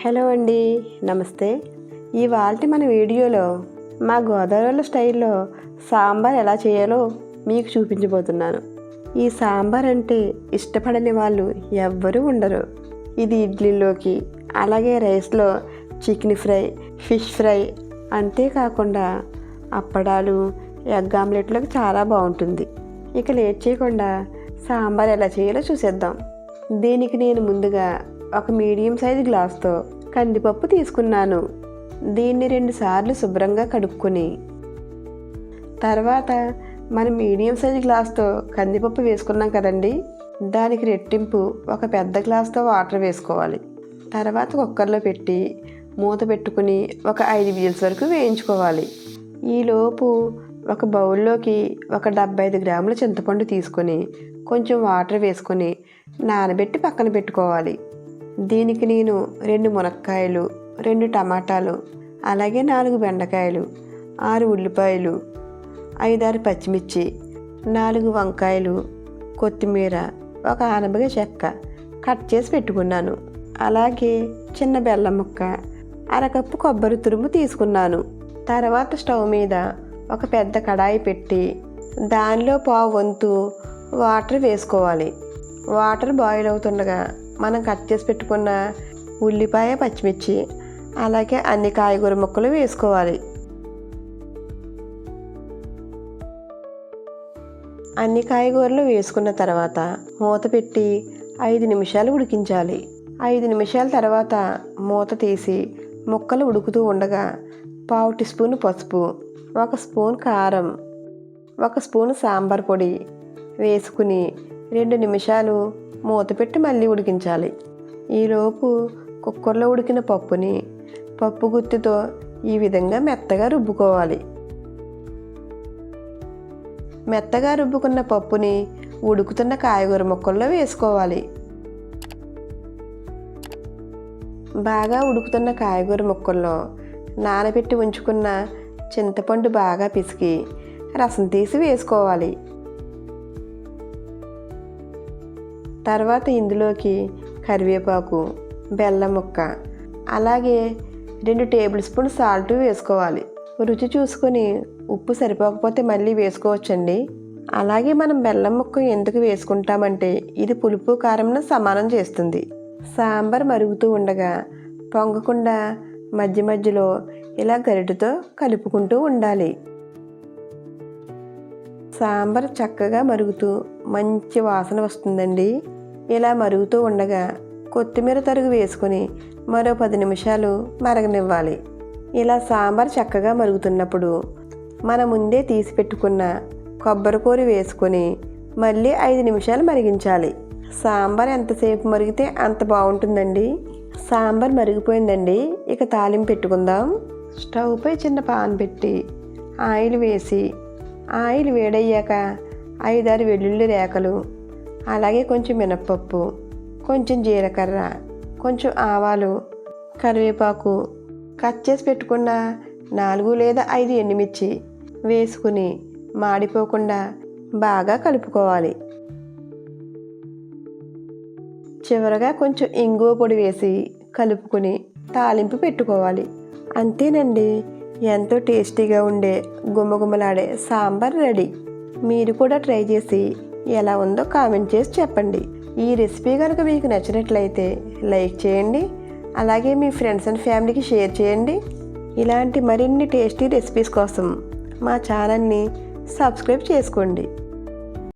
Hello అండి నమస్తే. ఇవాళ మన వీడియోలో మా గోదావరి స్టైల్లో సాంబార్ ఎలా చేయాలో మీకు చూపించబోతున్నాను. ఈ సాంబార్ అంటే ఇష్టపడని వాళ్ళు ఎవ్వరూ ఉండరు. ఇది ఇడ్లీలోకి అలాగే రైస్లో చికెన్ ఫ్రై ఫిష్ ఫ్రై అంతేకాకుండా అప్పడాలు ఎగ్ ఆమ్లెట్లోకి చాలా బాగుంటుంది. ఇక లేట్ చేయకుండా సాంబార్ ఎలా చేయాలో చూసేద్దాం. దీనికి నేను ముందుగా ఒక మీడియం సైజు గ్లాస్తో కందిపప్పు తీసుకున్నాను. దీన్ని రెండు సార్లు శుభ్రంగా కడుక్కొని. తర్వాత మనం మీడియం సైజు గ్లాస్తో కందిపప్పు వేసుకున్నాం కదండి. దానికి రెట్టింపు ఒక పెద్ద గ్లాస్తో వాటర్ వేసుకోవాలి. తర్వాత కుక్కర్లో పెట్టి మూత పెట్టుకుని ఒక ఐదు విజిల్స్ వరకు వేయించుకోవాలి. ఈలోపు ఒక బౌల్లోకి ఒక డెబ్బై ఐదు గ్రాముల చింతపండు తీసుకొని కొంచెం వాటర్ వేసుకొని నానబెట్టి పక్కన పెట్టుకోవాలి. దీనికి నేను రెండు మునక్కాయలు రెండు టమాటాలు అలాగే నాలుగు బెండకాయలు ఆరు ఉల్లిపాయలు ఐదారు పచ్చిమిర్చి నాలుగు వంకాయలు కొత్తిమీర ఒక ఆనపకాయ చెక్క కట్ చేసి పెట్టుకున్నాను. అలాగే చిన్న బెల్లం ముక్క అరకప్పు కొబ్బరి తురుము తీసుకున్నాను. తర్వాత స్టవ్ మీద ఒక పెద్ద కడాయి పెట్టి దానిలో పావు వంతు వాటర్ వేసుకోవాలి. వాటర్ బాయిల్ అవుతుండగా మనం కట్ చేసి పెట్టుకున్న ఉల్లిపాయ పచ్చిమిర్చి అలాగే అన్ని కాయగూర ముక్కలు వేసుకోవాలి. అన్ని కాయగూరలు వేసుకున్న తర్వాత మూత పెట్టి ఐదు నిమిషాలు ఉడికించాలి. ఐదు నిమిషాల తర్వాత మూత తీసి ముక్కలు ఉడుకుతూ ఉండగా పావు టీ స్పూన్ పసుపు ఒక స్పూన్ కారం ఒక స్పూన్ సాంబార్ పొడి వేసుకుని రెండు నిమిషాలు మూత పెట్టి మళ్ళీ ఉడికించాలి. ఈలోపు కుక్కర్లో ఉడికిన పప్పుని పప్పు గుత్తితో ఈ విధంగా మెత్తగా రుబ్బుకోవాలి. మెత్తగా రుబ్బుకున్న పప్పుని ఉడుకుతున్న కాయగూర ముక్కల్లో వేసుకోవాలి. బాగా ఉడుకుతున్న కాయగూర ముక్కల్లో నానబెట్టి ఉంచుకున్న చింతపండు బాగా పిసికి రసం తీసి వేసుకోవాలి. తర్వాత ఇందులోకి కరివేపాకు బెల్లం ముక్క అలాగే రెండు టేబుల్ స్పూన్ సాల్ట్ వేసుకోవాలి. రుచి చూసుకొని ఉప్పు సరిపోకపోతే మళ్ళీ వేసుకోవచ్చండి. అలాగే మనం బెల్లం ముక్క ఎందుకు వేసుకుంటామంటే ఇది పులుపు కారంను సమానం చేస్తుంది. సాంబార్ మరుగుతూ ఉండగా పొంగకుండా మధ్య మధ్యలో ఇలా గరిటతో కలుపుకుంటూ ఉండాలి. సాంబార్ చక్కగా మరుగుతూ మంచి వాసన వస్తుందండి. ఇలా మరుగుతూ ఉండగా కొత్తిమీర తరుగు వేసుకుని మరో పది నిమిషాలు మరగనివ్వాలి. ఇలా సాంబార్ చక్కగా మరుగుతున్నప్పుడు మన ముందే తీసి పెట్టుకున్న కొబ్బరి వేసుకొని మళ్ళీ ఐదు నిమిషాలు మరిగించాలి. సాంబార్ ఎంతసేపు మరిగితే అంత బాగుంటుందండి? సాంబార్ మరిగిపోయిందండి. ఇక తాలింపు పెట్టుకుందాం. స్టవ్పై చిన్న పాన్ పెట్టి ఆయిల్ వేసి ఆయిల్ వేడయ్యాక ఐదారు వెల్లుల్లి రేకలు అలాగే కొంచెం మినప్పప్పు కొంచెం జీలకర్ర కొంచెం ఆవాలు కరివేపాకు. కట్ చేసి పెట్టుకున్న నాలుగు లేదా ఐదు ఎండుమిర్చి వేసుకుని మాడిపోకుండా బాగా కలుపుకోవాలి. చివరగా కొంచెం ఇంగువ పొడి వేసి కలుపుకొని తాలింపు పెట్టుకోవాలి. అంతేనండి ఎంతో టేస్టీగా ఉండే గుమ్మగుమ్మలాడే సాంబార్ రెడీ. మీరు కూడా ట్రై చేసి ఎలా ఉందో కామెంట్ చేసి చెప్పండి. ఈ రెసిపీ కనుక మీకు నచ్చినట్లయితే లైక్ చేయండి. అలాగే మీ ఫ్రెండ్స్ అండ్ ఫ్యామిలీకి షేర్ చేయండి. ఇలాంటి మరిన్ని టేస్టీ రెసిపీస్ కోసం మా ఛానల్ని సబ్స్క్రైబ్ చేసుకోండి.